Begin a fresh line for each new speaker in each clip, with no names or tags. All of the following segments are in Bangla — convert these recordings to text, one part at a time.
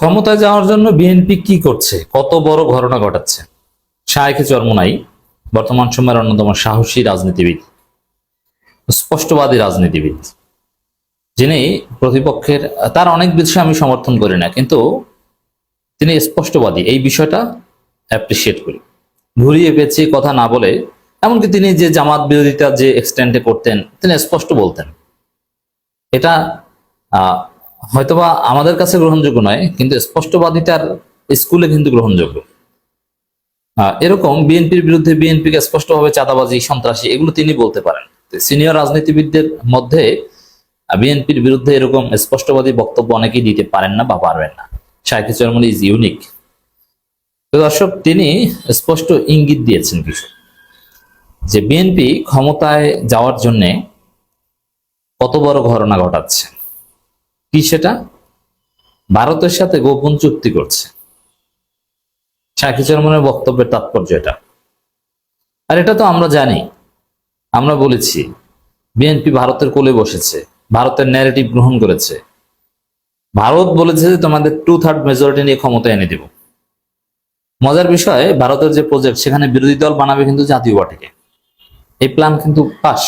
ক্ষমতায় যাওয়ার জন্য বিএনপি কি করছে? কত বড় ঘটনা ঘটাচ্ছে? শায়েখে চরমনাই, বর্তমান সময়ের অন্যতম সাহসী রাজনীতিবিদ, স্পষ্টবাদী রাজনীতিবিদ, যিনি প্রতিপক্ষের, তার অনেক বিষয় আমি সমর্থন করি না, কিন্তু তিনি স্পষ্টবাদী। এই বিষয়টা অ্যাপ্রিসিয়েট করি। ঘুরিয়ে পেঁচিয়ে কথা না বলে, এমনকি তিনি যে জামাত বিরোধিতা যে এক্সটেন্ডে করতেন, তিনি স্পষ্ট বলতেন। এটা হয়তোবা আমাদের কাছে গ্রহণযোগ্য নয়, কিন্তু স্পষ্টবাদিতার স্কুলে কিন্তু গ্রহণযোগ্য। এরকম বিএনপির বিরুদ্ধে বিএনপিকে স্পষ্টভাবে চাঁদাবাজি, সন্ত্রাসী এগুলো তিনি বলতে পারেন। সিনিয়র রাজনীতিবিদদের মধ্যে বিএনপির বিরুদ্ধে এরকম স্পষ্টবাদী বক্তব্য অনেকেই দিতে পারেন না বা পারবেন না। শাহেখ চরমনি ইজ ইউনিক। তো দর্শক, তিনি স্পষ্ট ইঙ্গিত দিয়েছেন কিছু। যে বিএনপি ক্ষমতায় যাওয়ার জন্য কত বড় ঘটনা ঘটাচ্ছে। কি সেটা? ভারতের সাথে গোপন চুক্তি করছে। শাকি চরমনের বক্তব্যের তাৎপর্য এটা। আর এটা তো আমরা জানি, আমরা বলেছি, বিএনপি ভারতের কোলে বসেছে, ভারতের ন্যারেটিভ গ্রহণ করেছে। ভারত বলেছে যে তোমাদের টু থার্ড মেজরিটি নিয়ে ক্ষমতা এনে দেব। মজার বিষয়, ভারতের যে প্রজেক্ট সেখানে বিরোধী দল বানাবে কিন্তু জাতীয় পার্টিকে। এই প্ল্যান কিন্তু পাস।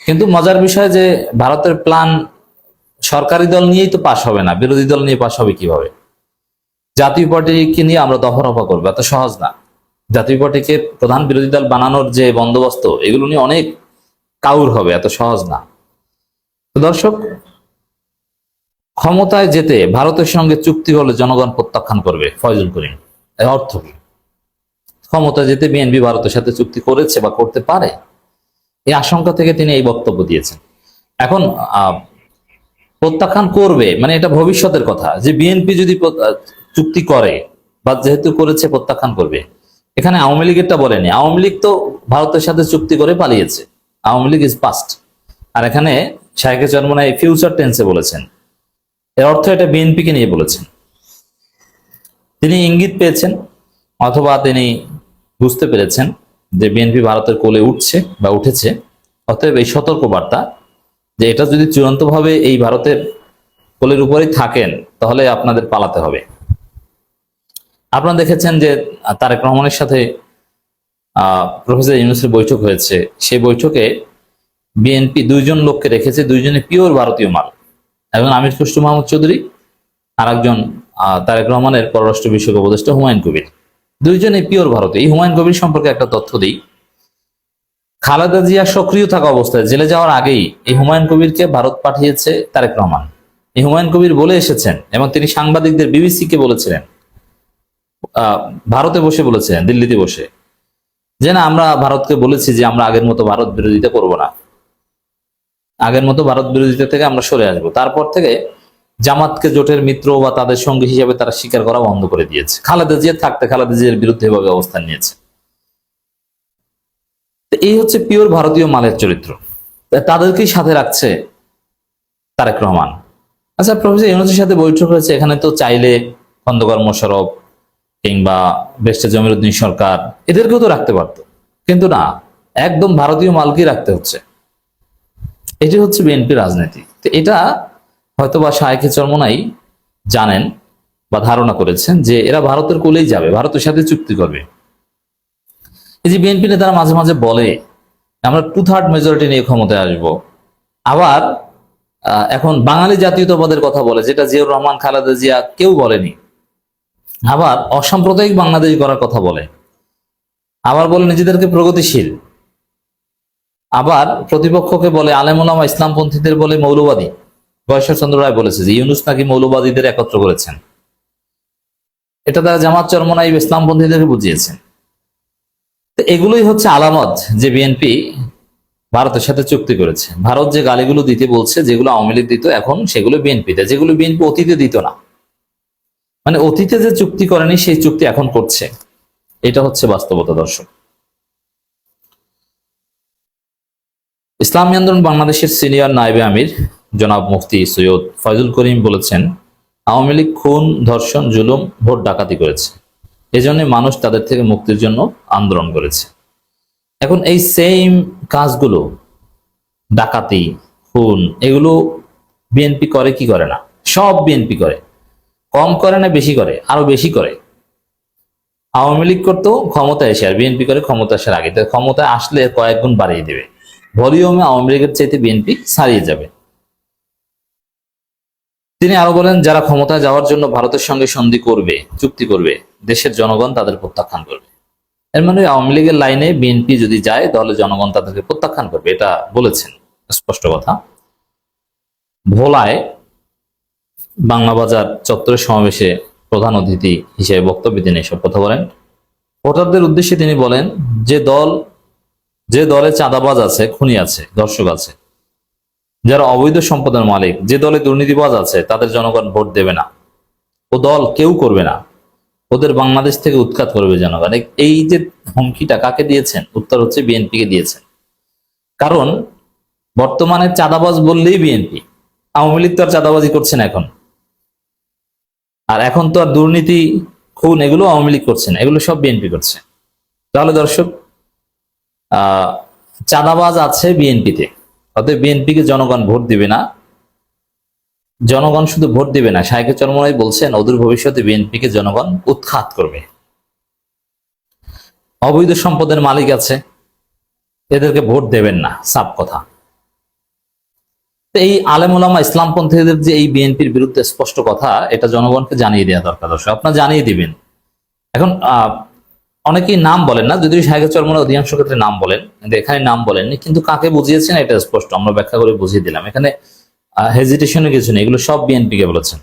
কিন্তু মজার বিষয় যে ভারতের প্ল্যান সরকারি দল নিয়েই তো পাশ হবে না, বিরোধী দল নিয়ে পাশ হবে কীভাবে? জাতীয় পার্টিকে নিয়ে আমরা দফা রফা করব, এত সহজ না। জাতীয় পার্টিকে প্রধান বিরোধী দল বানানোর যে বন্দোবস্ত, এগুলো নিয়ে অনেক কাউর হবে, এত সহজ না। দর্শক, ক্ষমতায় যেতে ভারতের সঙ্গে চুক্তি হলে জনগণ প্রত্যাখ্যান করবে, ফয়জুল করিম। এর অর্থ কি? ক্ষমতায় যেতে বিএনপি ভারতের সাথে চুক্তি করেছে বা করতে পারে, এই আশঙ্কা থেকে তিনি এই বক্তব্য দিয়েছেন। এখন প্রত্যাখ্যান করবে মানে এটা ভবিষ্যতের কথা, যে বিএনপি যদি চুক্তি করে বা যেহেতু করেছে প্রত্যাখ্যান করবে। এখানে আওয়ামী লীগেরটা বলেনি। আওয়ামী লীগ তো ভারতের সাথে চুক্তি করে পালিয়েছে। আওয়ামী লীগ ইজ পাস্ট আর এখানে শাহেখে চরমনাই ফিউচার টেন্সে বলেছেন। এর অর্থ এটা বিএনপিকে নিয়ে বলেছেন। তিনি ইঙ্গিত পেয়েছেন, অথবা তিনি বুঝতে পেরেছেন যে বিএনপি ভারতের কোলে উঠছে বা উঠেছে। অতএব এই সতর্ক বার্তা যে এটা যদি চূড়ান্তভাবে এই ভারতের কোলের উপরেই থাকেন, তাহলে আপনাদের পালাতে হবে। আপনারা দেখেছেন যে তারেক রহমানের সাথে প্রফেসর ইউনুসের বৈঠক হয়েছে। সেই বৈঠকে বিএনপি দুইজন লোককে রেখেছে, দুইজনে পিওর ভারতীয় মাল। একজন আমির খুসরু মাহমুদ চৌধুরী আর একজন তারেক রহমানের পররাষ্ট্র বিষয়ক উপদেষ্টা হুমায়ুন কবির। দুইজনে পিওর ভারতীয়। এই হুমায়ুন কবির সম্পর্কে একটা তথ্য দিই। খালেদা জিয়া সক্রিয় থাকা অবস্থায় জেলে যাওয়ার আগেই এই হুমায়ুন কবিরকে ভারত পাঠিয়েছে তারেক রহমান। এই হুমায়ুন কবির বলে এসেছেন এবং তিনি সাংবাদিকদের বিবিসি কে বলেছিলেন ভারতে বসে বলেছিলেন, দিল্লিতে বসে, যে না, আমরা ভারতকে বলেছি যে আমরা আগের মতো ভারত বিরোধিতা করব না। আগের মতো ভারত বিরোধিতা থেকে আমরা সরে আসব। তারপর থেকে জামাতকে জোটের মিত্র বা তাদের সঙ্গী হিসাবে তারা স্বীকার করা বন্ধ করে দিয়েছে। খালেদা জিয়া থাকতে খালেদা জিয়ার বিরুদ্ধে এভাবে অবস্থান নিয়েছে। এই হচ্ছে পিওর ভারতীয় মালের চরিত্র। তাদেরকেই সাথে রাখছে তারেক রহমান। আচ্ছা প্রফেসর ইউনুসের সাথে বৈঠক হয়েছে, এখানে তো চাইলে খন্দকার মোশারফ কিংবা বেস্টে জমিরুদ্দিন সরকার, এদেরকেও তো রাখতে পারতো। কিন্তু না, একদম ভারতীয় মালকেই রাখতে হচ্ছে। এটি হচ্ছে বিএনপি রাজনীতি। তো এটা হয়তো বা শাহেখে চরমনাই জানেন বা ধারণা করেছেন যে এরা ভারতের কোলেই যাবে, ভারতের সাথে চুক্তি করবে। এই যে বিএনপি নেতারা মাঝে মাঝে বলে, আমরা টু থার্ড মেজরিটি নিয়ে ক্ষমতায় আসব। আবার এখন বাঙালি জাতীয়তাবাদের কথা বলে, যেটা জিয়াউর রহমান, খালেদা জিয়া কেউ বলেনি। আবার অসাম্প্রদায়িক বাংলাদেশ গড়ার কথা বলে। আবার বলে নিজেদেরকে প্রগতিশীল। আবার প্রতিপক্ষকে বলে আলেমুলামা ইসলামপন্থীদের বলে মৌলবাদী। গয়েশ্বর চন্দ্র রায় বলেছে যে ইউনুস নাকি মৌলবাদীদের একত্র করেছেন। এটা তারা জামাত চরমনাই ইসলামপন্থীদেরকে বুঝিয়েছেন। তো এগুলোই হচ্ছে আলামত যে বিএনপি ভারতের সাথে চুক্তি করেছে। ভারত যে গালিগুলো দিতে বলছে, যেগুলো আওয়ামী লীগ দিত, এখন সেগুলো বিএনপি দেয় যেগুলো বিএনপি অতীতে দিত না। মানে অতীতে যে চুক্তি করেনি, সেই চুক্তি এখন করছে। এটা হচ্ছে বাস্তবতা, দর্শক। ইসলামী আন্দোলন বাংলাদেশের সিনিয়র নাইবে আমির জনাব মুফতি সৈয়দ ফয়জুল করিম বলেছেন, আওয়ামী লীগ খুন, ধর্ষণ, জুলুম, ভোট ডাকাতি করেছে। এজন্য মানুষ তাদের থেকে মুক্তির জন্য আন্দোলন করেছে। এখন এই সেম কাজগুলো, ডাকাতি, খুন, এগুলো বিএনপি করে কি করে না? সব বিএনপি করে। কম করে না বেশি করে, আরও বেশি করে। আওয়ামী লীগ করতো ক্ষমতা এসে, আর বিএনপি করে ক্ষমতা আসার আগে। তো ক্ষমতায় আসলে কয়েক গুণ বাড়িয়ে দেবে। ভলিউমে আওয়ামী লীগের চাইতে বিএনপি ছাড়িয়ে যাবে। তিনি আরও বলেন, যারা ক্ষমতায় যাওয়ার জন্য ভারতের সঙ্গে সন্ধি করবে, চুক্তি করবে দেশের জনগণ তাদের প্রত্যাখ্যান করবে। এর মানে আওয়ামী লীগের লাইনে বিএনপি যদি যায়, তাহলে জনগণ তাদেরকে প্রত্যাখ্যান করবে। এটা বলেছেন, স্পষ্ট কথা। ভোলায় বাংলা বাজার চত্বরের সমাবেশে প্রধান অতিথি হিসেবে বক্তব্য তিনি এসব কথা বলেন। ভোটারদের উদ্দেশ্যে তিনি বলেন, যে দল, যে দলে চাঁদাবাজ আছে, খুনি আছে দর্শক আছে, যারা অবৈধ সম্পদের মালিক, যে দলে দুর্নীতিবাজ আছে, তাদের জনগণ ভোট দেবে না। ও দল কেউ করবে না। ওদের বাংলাদেশ থেকে উৎখাত করবে জনগণ। এই- যে হুমকিটা কাকে দিয়েছেন? উত্তর হচ্ছে বিএনপি কে দিয়েছেন। কারণ বর্তমানে চাঁদাবাজ বললেই বিএনপি। আওয়ামী লীগ তো আর চাঁদাবাজি করছে না এখন। আর এখন তো আর দুর্নীতি, খুন এগুলো আওয়ামী লীগ করছে না। এগুলো সব বিএনপি করছে। তাহলে দর্শক, আহ, চাঁদাবাজ আছে বিএনপিতে। অতএব বিএনপিকে জনগণ ভোট দিবে না। জনগণ শুধু ভোট দিবে না শাহেকে চরমনাই বলছেন, অদূর ভবিষ্যতে বিএনপিকে জনগণ উৎখাত করবে। অবৈধ সম্পদের মালিক আছে, এদেরকে ভোট দেবেন না সাপ কথা। এই আলেমুলামা ইসলামপন্থীদের যে এই বিএনপির বিরুদ্ধে স্পষ্ট কথা, এটা জনগণকে জানিয়ে দেওয়া দরকার দর্শক, আপনারা জানিয়ে দিবেন। এখন অনেকেই নাম বলেন না, যদিও শাহেক চরমনে অধিকাংশ ক্ষেত্রে নাম বলেন এখানে নাম বলেননি, কিন্তু কাকে বুঝিয়েছেন এটা স্পষ্ট, আমরা ব্যাখ্যা করে বুঝিয়ে দিলাম। এখানে হেজিটেশনের কিছু নেই এগুলো সব বিএনপিকে বলেছেন।